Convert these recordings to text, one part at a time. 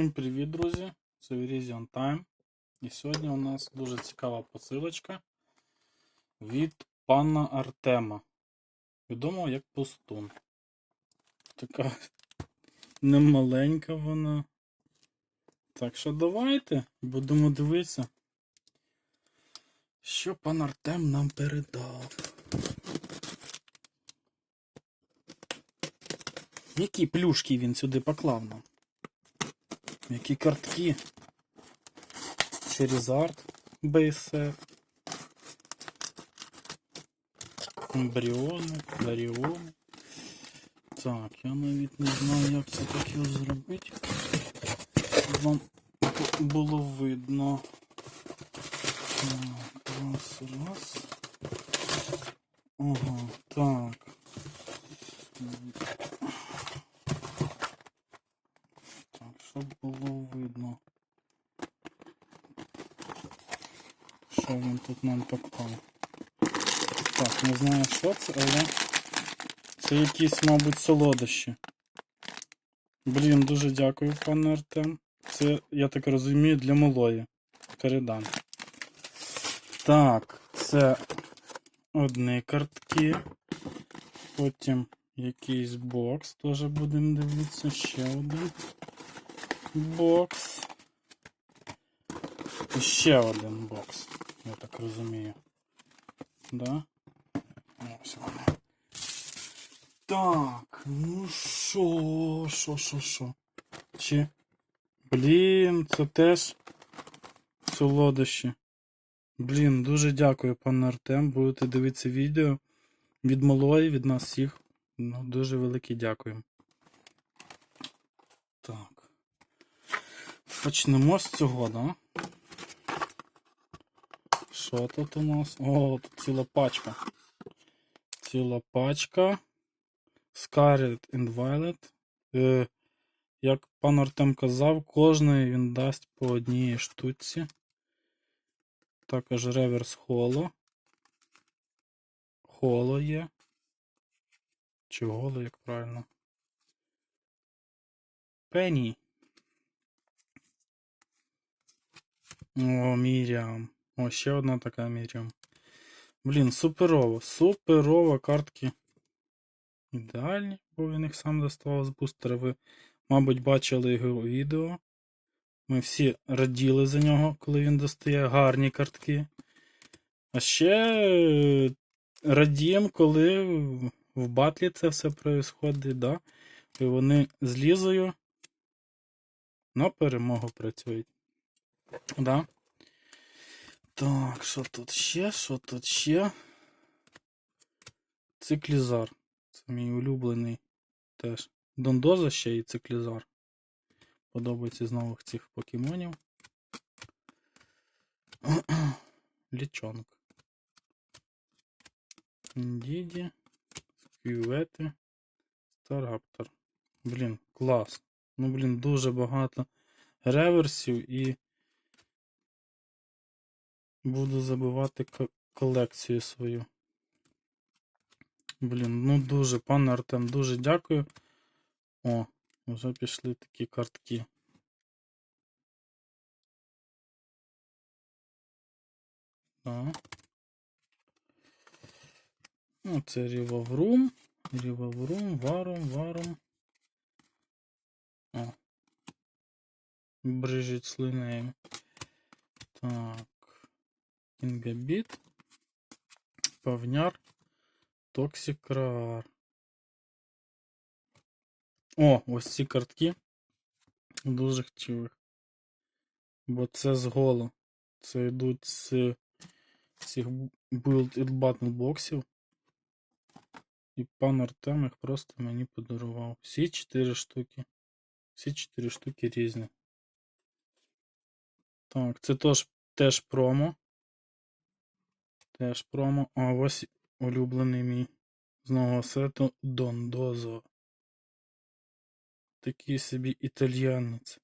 Всім привіт, друзі! Це Verizon Time. І сьогодні у нас дуже цікава посилочка від пана Артема. Відомого як Пустун. Така немаленька вона. Так що давайте будемо дивитися, що пан Артем нам передав. Які плюшки він сюди поклав нам? Які картки? Charizard BSF. Ембріони, Даріони. Так, я навіть не знаю, як це так його зробити. Вам було видно. Так, раз, раз. Так. Так, щоб було видно. Що він тут нам поклав? Так, не знаю, що це, але це якісь, мабуть, солодощі. Блін, дуже дякую, пане Артем. Це, я так розумію, для малої. Передам. Так, це одні картки. Потім якийсь бокс. Теж будемо дивитися. Ще один бокс. І ще один бокс. Я так розумію. Да? Ось вони. Так, ну що, що, що, що? Чи. Блін, це теж солодощі. Блін, дуже дякую, пане Артем. Будете дивитися відео від малої, від нас всіх. Ну, дуже велике дякую. Так. Почнемо з цього, да? Що тут у нас? О, тут ціла пачка. Ціла пачка. Scarlet and Violet. Е, як пан Артем казав, кожної він дасть по одній штуці. Також реверс холо. Холо є. Чи голо, як правильно? Пенні. О, Міріам. О, ще одна така Міріам. Блін, суперово. Суперово картки. Ідеальні, бо він їх сам доставав з бустера. Ви, мабуть, бачили його відео. Ми всі раділи за нього, коли він достає гарні картки. А ще е, радіємо, коли в батлі це все происходить, да? І вони з лізою на перемогу працюють. Да? Так, що тут ще? Що тут ще? Циклізар. Мій улюблений теж. Дондоза ще і циклізар. Подобається з нових цих покемонів. Лічонок. Діді. Скювети. Стараптор. Блін, клас. Ну, блін, дуже багато реверсів і буду забивати колекцію свою. Блін, ну дуже, пане Артем, дуже дякую. О, вже пішли такі картки. Так. Ну, це Ріваврум. Ріваврум, варум, варум. О. Брижить слинею. Так. Інгабіт. Павняр. Токсикрар. О, ось ці картки. Дуже хотів їх. Бо це з голо. Це йдуть з цих Build It Battle боксів. І пан Артем їх просто мені подарував. Всі 4 штуки. Всі 4 штуки різні. Так, це теж, теж промо. Теж промо. А ось улюблений мій з нового сету Дондозо. Такий собі італьянець.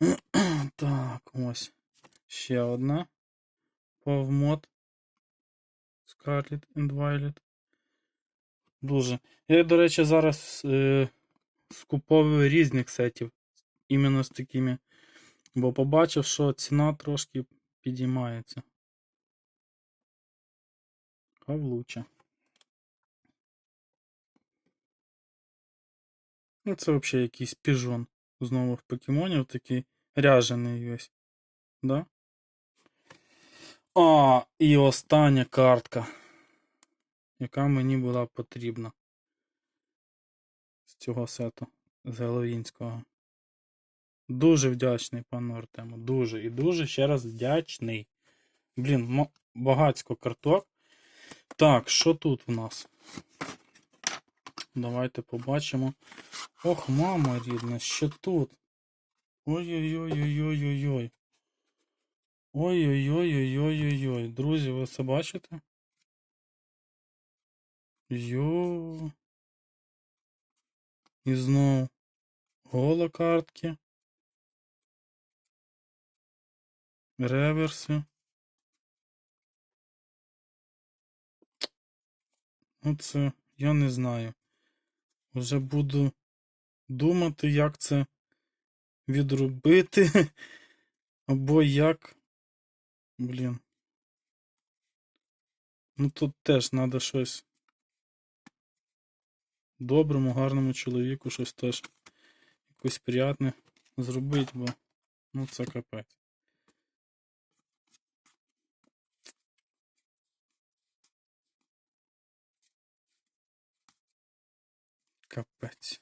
Так, ось. Ще одна. Павмод. Scarlet and Violet. Дуже. Я, до речі, зараз е, скуповую різних сетів. іменно з такими. Бо побачив, що ціна трошки підіймається. Павлуча. Ну, це взагалі якийсь піжон з нових покемонів, такий ряжений весь. Да? А, і остання картка, яка мені була потрібна з цього сету, з Геловінського. Дуже вдячний пану Артему. Дуже і дуже ще раз вдячний. Блін, багацько карток. Так, що тут в нас? Давайте побачимо. Ох, мама рідна, що тут? Ой-ой-ой-ой-ой-ой-ой. Ой-ой-ой-ой-ой-ой-ой. Друзі, ви це бачите? Йо. І знову гола картки. Реверси. Ну це я не знаю. Вже буду думати, як це відробити. Або як. Блін. Ну тут теж треба щось. Доброму, гарному чоловіку щось теж якось приятне зробити, бо ну це капець. Капець.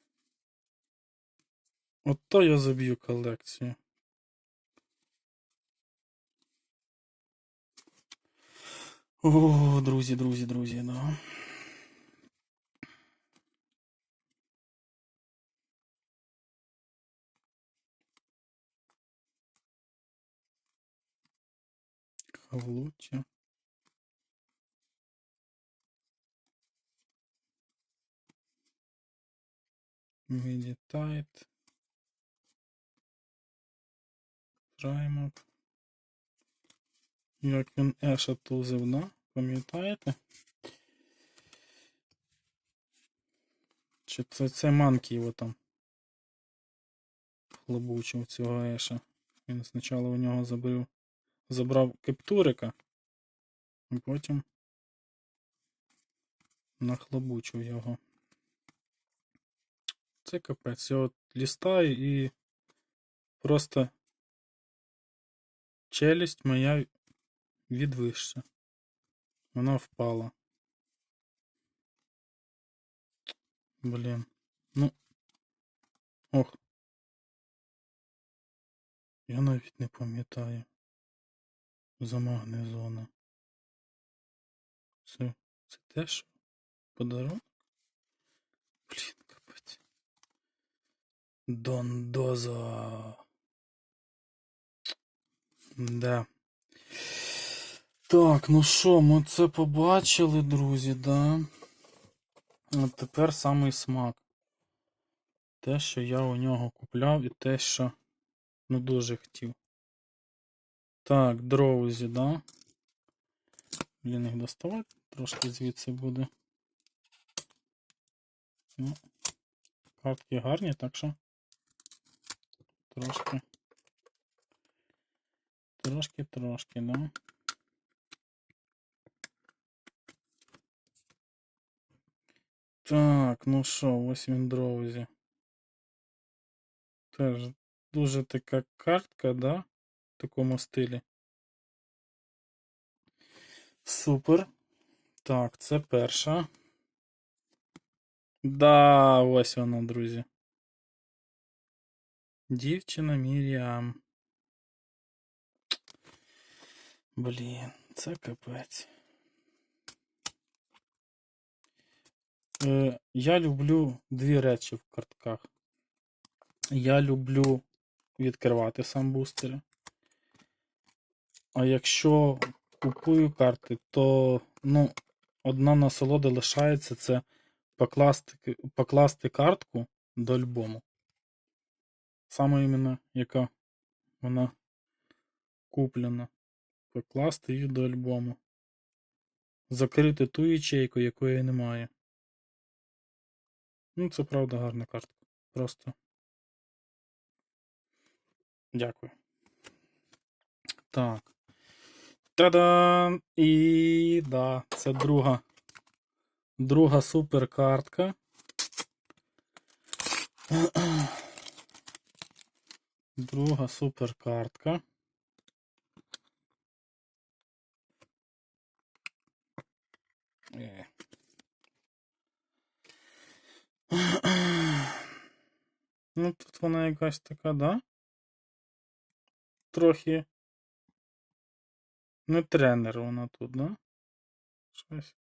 Ото я заб'ю колекцію. О, друзі, друзі, друзі, да. Хавлуття. Медитайт. Праймок. Як він Еша тузив, да? Пам'ятаєте? Чи це, це манки його там хлобучив цього Еша? Він спочатку у нього забрав, забрав кептурика, а потім нахлобучив його. Це капець. Я от лістаю і просто челюсть моя відвища. Вона впала. Блін. Ну. Ох. Я навіть не пам'ятаю. За магнезона. Це, це теж подарунок? Блін, капець. Дондоза. Да. Так, ну що, ми це побачили, друзі, да? От тепер самий смак. Те, що я у нього купляв, і те, що ну дуже хотів. Так, дроузі, да? Блін, їх доставати трошки звідси буде. Ну, картки гарні, так що трошки. Трошки, трошки, да? Так, ну що, ось він дроузі. Теж дуже така картка, да? В такому стилі. Супер. Так, це перша. Да, ось вона, друзі. Дівчина Міріам. Блін, це капець. Е, я люблю дві речі в картках. Я люблю відкривати сам бустери. А якщо купую карти, то ну, одна насолода лишається це покласти, покласти картку до альбому. Саме іменно, яка вона куплена. Покласти її до альбому. Закрити ту ячейку, якої немає. Ну, це правда гарна картка. Просто Дякую. Так. Та-дам! І да, це друга. Друга суперкартка. Друга суперкартка. Е. Ну, тут вона якась така, да? Трохи. Не тренер вона тут, да? Щось.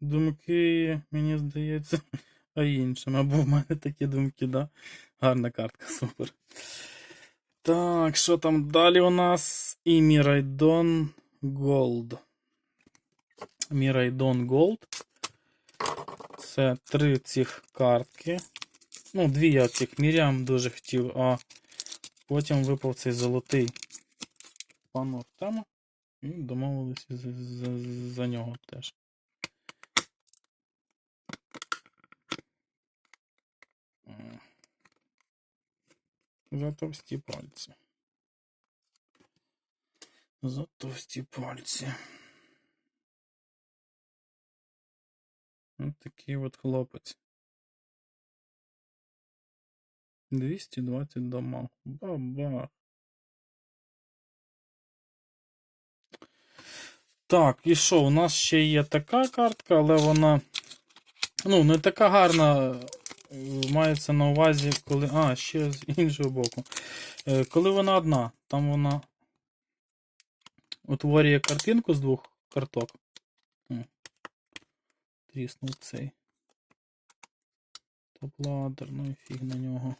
Думки, мені здається, а іншим. Або в мене такі думки, да? Гарна картка, супер. Так, що там далі у нас? І Мірайдон Голд. Мірайдон Голд. Це три цих картки. Ну, дві я цих мірям дуже хотів, а потім випав цей золотий пан тема. І домовилися за, за, за нього теж. За товсті пальці. За товсті пальці. Ось такий от хлопець. 220 домов. Баба. Так, і що? У нас ще є така картка, але вона. Ну, не така гарна. Е, Мається на увазі, коли. А, ще з іншого боку. Е, Коли вона одна, там вона утворює картинку з двох карток. Тріснув цей. Топ-ладер, ну і фіг на нього.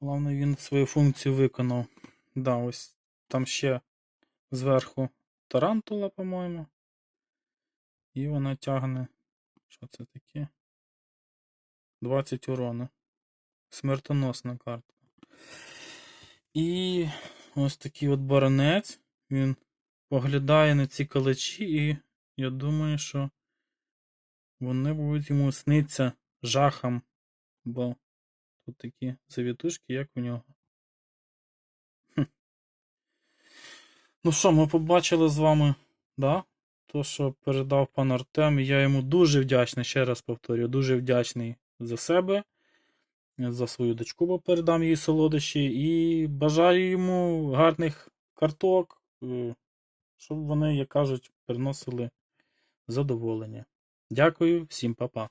Головне, він свою функцію виконав. Да, ось там ще зверху тарантула, по-моєму. І вона тягне. Що це таке? 20 урону. Смертоносна картка. І ось такий от баронець. Він поглядає на ці калачі, і я думаю, що вони будуть йому сниться жахом, бо тут такі завітушки, як у нього. Ну що, ми побачили з вами, да? То, що передав пан Артем, і я йому дуже вдячний, ще раз повторюю, дуже вдячний за себе, за свою дочку, бо передам їй солодощі, і бажаю йому гарних карток, е, щоб вони, як кажуть, приносили задоволення. Дякую, всім па-па.